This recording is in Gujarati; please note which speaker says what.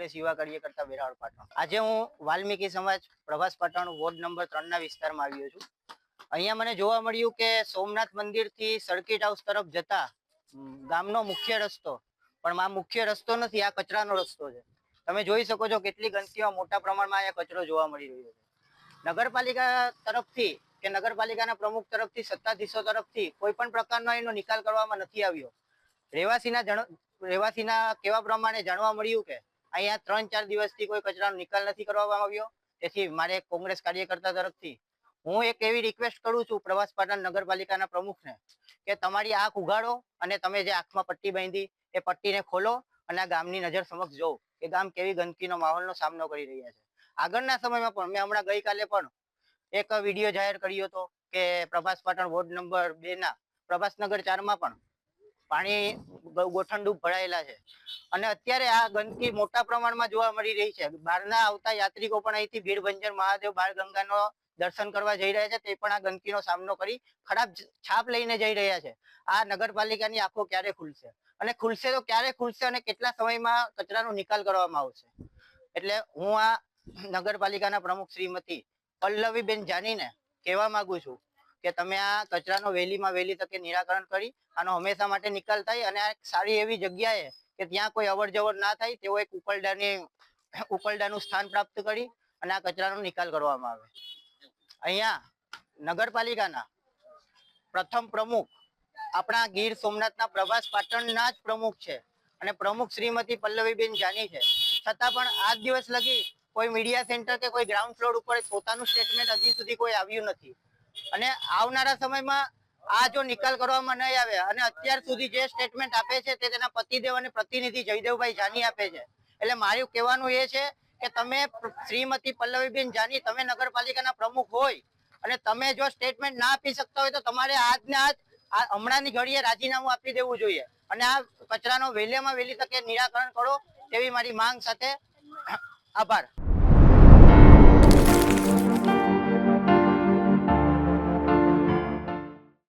Speaker 1: કોંગ્રેસ કરીએ કરતા વેરાવળ પાટણ. આજે હું વાલ્મીકી સમાજ પ્રભાસ પાટણ વોર્ડ નંબર ત્રણ ના વિસ્તારમાં આવ્યો છું. અહીંયા મને જોવા મળ્યું કે સોમનાથ મંદિરથી સર્કિટ હાઉસ તરફ જતા ગામનો મુખ્ય રસ્તો, પણ આ મુખ્ય રસ્તો નથી, આ કચરાનો રસ્તો છે. તમે જોઈ શકો છો કેટલી ગંદકીમાં મોટા પ્રમાણમાં અહીંયા કચરો જોવા મળી રહ્યો છે. નગરપાલિકા તરફથી કે નગરપાલિકાના પ્રમુખ તરફથી, સત્તાધીશો તરફથી કોઈ પણ પ્રકારનો એનો નિકાલ કરવામાં નથી આવ્યો. રહેવાસીના રહેવાસીના કેવા પ્રમાણે જાણવા મળ્યું કે અહીંયા ત્રણ ચાર દિવસથી કોઈ કચરાનો નિકાલ નથી કરવામાં આવ્યો. તેથી મારે કોંગ્રેસ કાર્યકર્તા તરફથી હું એક એવી રિક્વેસ્ટ કરું છું પ્રવાસ પાટણ નગરપાલિકાના પ્રમુખને કે તમારી આંખ ઉઘાડો અને તમે જે આંખમાં પટ્ટી બાંધી એ પટ્ટીને ખોલો અને ગામની નજર સમક્ષ જોવો કે ગામ કેવી ગંદકીનો માહોલનો સામનો કરી રહ્યા છે. આગળના સમયમાં પણ મેં હમણાં ગઈકાલે પણ એક વીડિયો જાહેર કર્યો હતો કે પ્રભાસ પાટણ વોર્ડ નંબર બે ના પ્રભાસનગર ચારમાં પણ પાણી ગોઠંડુ ભરાયેલા છે. અને અત્યારે આ ગંદકી મોટા પ્રમાણમાં જોવા મળી રહી છે. બહારના આવતા યાત્રિકો પણ અહીંથી ભીડભંજન, મહાદેવ બાળ ગંગાનો દર્શન કરવા જઈ રહ્યા છે. તે પણ આ ગંદકીનો સામનો કરી ખરાબ છાપ લઈને જઈ રહ્યા છે. આ નગરપાલિકાની આંખો ક્યારે ખુલશે? અને ખુલશે તો ક્યારે ખુલશે અને કેટલા સમયમાં કચરાનો નિકાલ કરવામાં આવશે? એટલે હું આ નગરપાલિકાના પ્રમુખ શ્રીમતી પલ્લવીબેન જાનીને કહેવા માંગુ છું કે તમે આ કચરાનો વહેલીમાં વહેલી તકે નિરાકરણ કરી આનો હંમેશા માટે નિકાલ થાય અને આ સારી એવી જગ્યાએ કે ત્યાં કોઈ અવર જવર ના થાય તેવો એક ઉકલડાની ઉકલડાનું સ્થાન પ્રાપ્ત કરી અને આ કચરાનો નિકાલ કરવામાં આવે. અહીંયા નગરપાલિકાના પ્રથમ પ્રમુખ આપણા ગીર સોમનાથના પ્રભાસ પાટણના જ પ્રમુખ છે અને પ્રમુખ શ્રીમતી પલ્લવીબેન જાની છે. છતાં પણ આજ દિવસ લગી કોઈ મીડિયા સેન્ટર કે કોઈ ગ્રાઉન્ડ ફ્લોર ઉપર પોતાનું સ્ટેટમેન્ટ હજી સુધી કોઈ આવ્યું નથી. અને આવનારા સમયમાં આ જો નિકાલ કરવામાં નહીં આવે અને અત્યાર સુધી જે સ્ટેટમેન્ટ આપે છે તે તેના પતિદેવ અને પ્રતિનિધિ જયદેવભાઈ જાની આપે છે. એટલે મારું કહેવાનું એ છે કે તમે શ્રીમતી પલ્લવીબેન જાની, તમે નગરપાલિકાના પ્રમુખ હોય અને તમે જો સ્ટેટમેન્ટ ના આપી શકતા હોય તો તમારે આજને આજ આ હમણાંની ઘડીએ રાજીનામું આપી દેવું જોઈએ. અને આ કચરાનો વહેલીમાં વહેલી તકે નિરાકરણ કરો તેવી મારી માંગ સાથે આભાર.